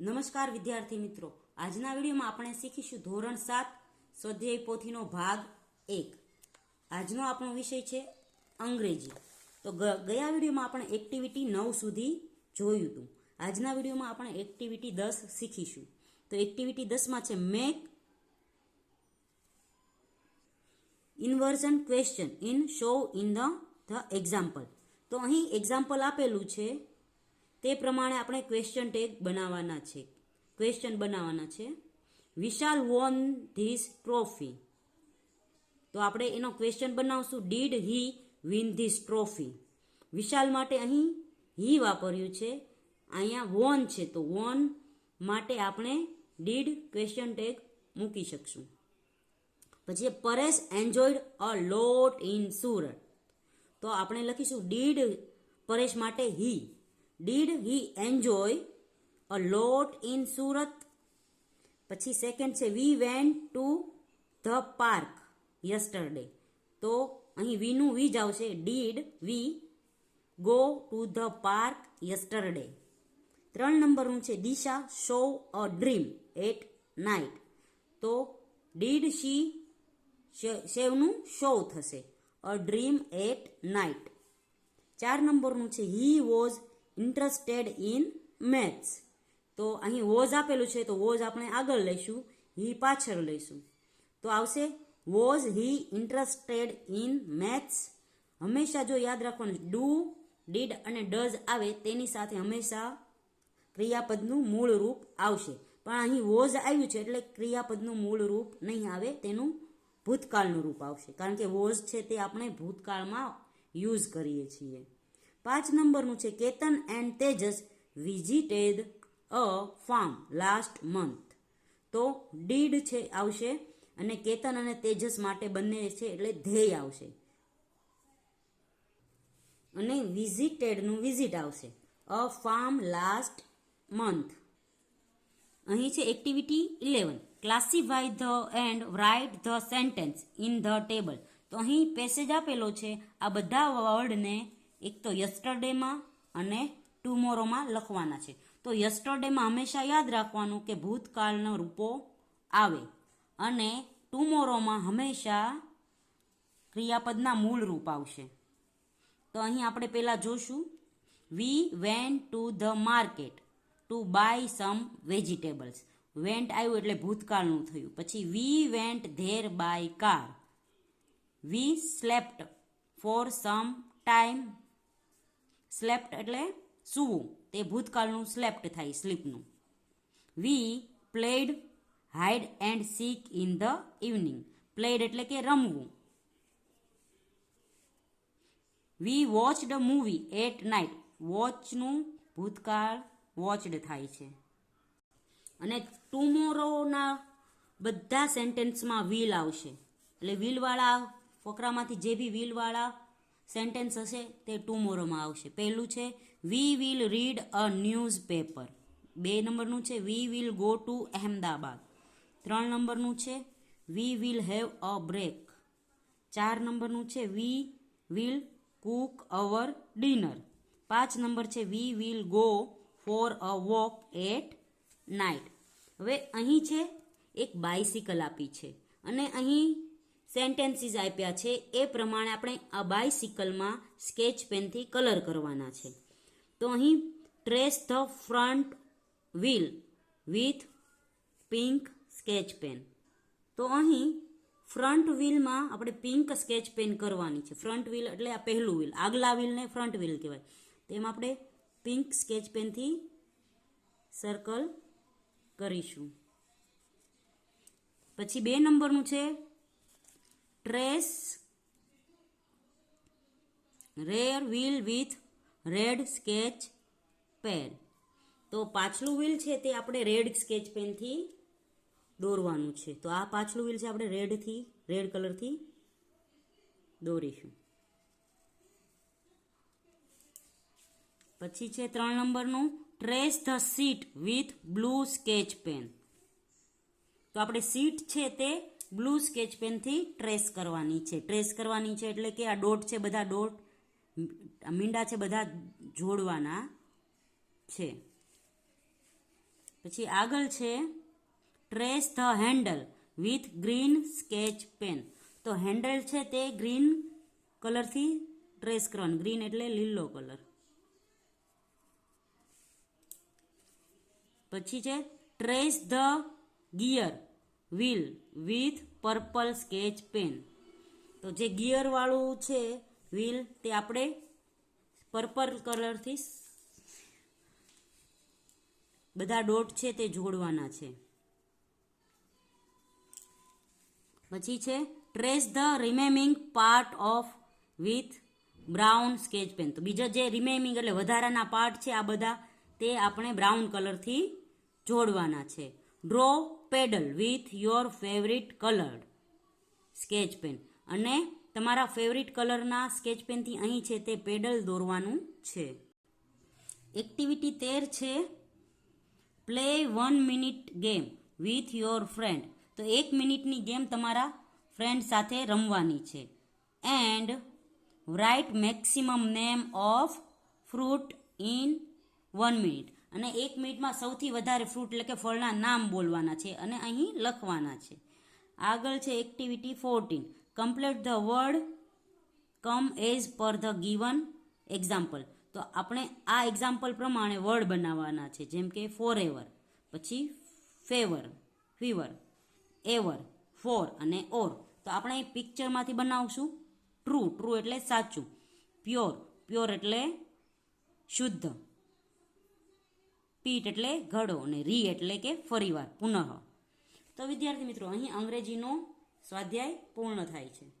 નમસ્કાર વિદ્યાર્થી મિત્રો. આજના વિડીયોમાં આપણે શીખીશું ધોરણ સાત, સ્વાધ્યાય પોથીનો ભાગ એક. આજનો આપણો વિષય છે અંગ્રેજી. તો ગયા વિડીયોમાં આપણે એક્ટિવિટી નવ સુધી જોયું હતું. આજના વિડીયોમાં આપણે એક્ટિવિટી દસ શીખીશું. તો એક્ટિવિટી દસમાં છે make inversion question in show in the the example તો અહીં એક્ઝામ્પલ આપેલું છે તે પ્રમાણે આપણે ક્વેશ્ચન ટેગ બનાવવાના છે. ક્વેશ્ચન બનાવવાના છે. વિશાલ વોન ધીસ ટ્રોફી તો આપણે એનો ક્વેશ્ચન બનાવશું. Did he win this trophy Vishal માટે અહીં હી વાપર્યું છે. અહીંયા વોન છે. તો વોન માટે આપણે ડીડ ક્વેશ્ચન ટેગ મૂકી શકશું. પછી Paresh enjoyed a lot in Surat. તો આપણે લખીશું. ડીડ પરેશ માટે he did he enjoy a lot in Surat પછી સેકન્ડ છે we went to the park yesterday તો અહીં વીનું વી જ આવશે. Did we go to the park yesterday ત્રણ નંબરનું છે Disha saw a dream at night તો ડીડ શી શેવનું શો થશે. અ ડ્રીમ એટ નાઇટ ચાર નંબરનું છે he was interested in maths તો અહીં વોઝ આપેલું છે, તો વોઝ આપણે આગળ લઈશું હી પાછળ લઈશું. તો આવશે was he interested in maths હંમેશા જો યાદ રાખવાનું ડુ ડીડ અને ડઝ આવે, તેની સાથે હંમેશા ક્રિયાપદનું મૂળ રૂપ આવશે. પણ અહીં વોઝ આવ્યું છે, એટલે ક્રિયાપદનું મૂળ રૂપ નહીં આવે, તેનું ભૂતકાળનું રૂપ આવશે. કારણ કે વોઝ છે તે આપણે ભૂતકાળમાં યુઝ કરીએ છીએ. પાંચ નંબરનું છે Ketan and Tejas visited a farm last month તો ડીડ છે, આવશે. અને કેતન અને તેજસ માટે બંને છે એટલે ધ્યેય આવશે. અને વિઝિટેડનું વિઝિટ આવશે. અ ફાર્મ લાસ્ટ મંથ અહીં છે activity eleven classify the and write the sentence in the table તો અહીં પેસેજ આપેલો છે. આ બધા વર્ડને એક તો યસ્ટરડેમાં અને ટુમોરોમાં લખવાના છે. તો યસ્ટરડેમાં હંમેશા યાદ રાખવાનું કે ભૂતકાળનો રૂપો આવે અને ટુમોરોમાં હંમેશા ક્રિયાપદના મૂળ રૂપ આવશે. તો અહીં આપણે પહેલાં જોશું. We went to the market to buy some vegetables. Went આવ્યું એટલે ભૂતકાળનું થયું. પછી we went there by car. We slept for some time slept એટલે સૂવું. તે ભૂતકાળનું સ્લેપ્ટ થાય સ્લીપનું. We played hide and seek in the evening. Played એટલે કે રમવું. We watched movie at night. વોચનું ભૂતકાળ વોચડ થાય છે. અને ટુમોરોના બધા સેન્ટેન્સમાં વીલ આવશે. એટલે વીલવાળા ફકરામાંથી જે બી વીલવાળા સેન્ટેન્સ હશે તે ટુમોરોમાં આવશે. પહેલું છે we will read a newspaper બે નંબરનું છે we will go to Ahmedabad ત્રણ નંબરનું છે we will have a break ચાર નંબરનું છે we will cook our dinner પાંચ નંબર છે we will go for a walk at night હવે અહીં છે, એક બાઇસિકલ આપી છે. અને અહીં સેન્ટેન્સીસ આપ્યા છે. એ પ્રમાણે આપણે આ બાયસિકલમાં સ્કેચ પેનથી કલર કરવાના છે. તો અહીં trace the front wheel with pink sketch pen તો અહીં ફ્રન્ટ વ્હીલમાં આપણે પિંક સ્કેચ પેન કરવાની છે. ફ્રન્ટ વ્હીલ એટલે આ પહેલું વ્હીલ આગલા વ્હીલને ફ્રન્ટ વ્હીલ કહેવાય. તેમાં આપણે પિંક સ્કેચ પેનથી સર્કલ કરીશું. પછી બે નંબરનું છે trace rear wheel with red sketch pen તો પાછલું વ્હીલ છે તે આપણે રેડ સ્કેચ પેનથી દોરવાનું છે. તો આ પાછલું વ્હીલ છે આપણે રેડથી રેડ કલરથી દોરીશું. પછી છે ત્રણ નંબરનું trace the seat with blue sketch pen તો આપણે સીટ છે તે બ્લુ સ્કેચ પેનથી ટ્રેસ કરવાની છે. ટ્રેસ કરવાની છે એટલે કે આ ડોટ છે, બધા ડોટ મીંડા છે, બધા જોડવાના છે. પછી આગળ છે, trace the handle with green sketch pen. તો હેન્ડલ છે તે ગ્રીન કલરથી ટ્રેસ કરવાનું. ગ્રીન એટલે લીલો કલર. પછી છે, trace the gear. Wheel with purple sketch pen તો જે ગિયરવાળું છે વ્હીલ તે આપણે પર્પલ કલરથી બધા ડોટ છે તે જોડવાના છે. પછી છે trace the remaining part of with brown sketch pen તો બીજા જે રિમેમિંગ એટલે વધારાના પાર્ટ છે, આ બધા તે આપણે બ્રાઉન કલરથી જોડવાના છે. Draw pedal with your favourite colour. Sketch pen. અને તમારા ફેવરિટ કલરના સ્કેચ પેનથી અહીં છે તે પેડલ દોરવાનું છે. એક્ટિવિટી તેર છે. Play one minute game with your friend. તો એક મિનિટની ગેમ તમારા ફ્રેન્ડ સાથે રમવાની છે. And write maximum name of fruit in one minute. અને એક મિનિટમાં સૌથી વધારે ફ્રૂટ એટલે કે ફળના નામ બોલવાના છે અને અહીં લખવાના છે. આગળ છે activity fourteen complete the word come as per the given example તો આપણે આ એક્ઝામ્પલ પ્રમાણે વર્ડ બનાવવાના છે, જેમ કે ફોર એવર પછી ફેવર ફીવર એવર ફોર અને ઓર તો આપણે પિક્ચરમાંથી બનાવશું. ટ્રુ ટ્રુ એટલે સાચું. પ્યોર પ્યોર એટલે શુદ્ધ. પીટ એટલે ઘડો અને રી એટલે કે ફરીવાર પુનઃ. તો વિદ્યાર્થી મિત્રો, અહીં અંગ્રેજીનો સ્વાધ્યાય પૂર્ણ થાય છે.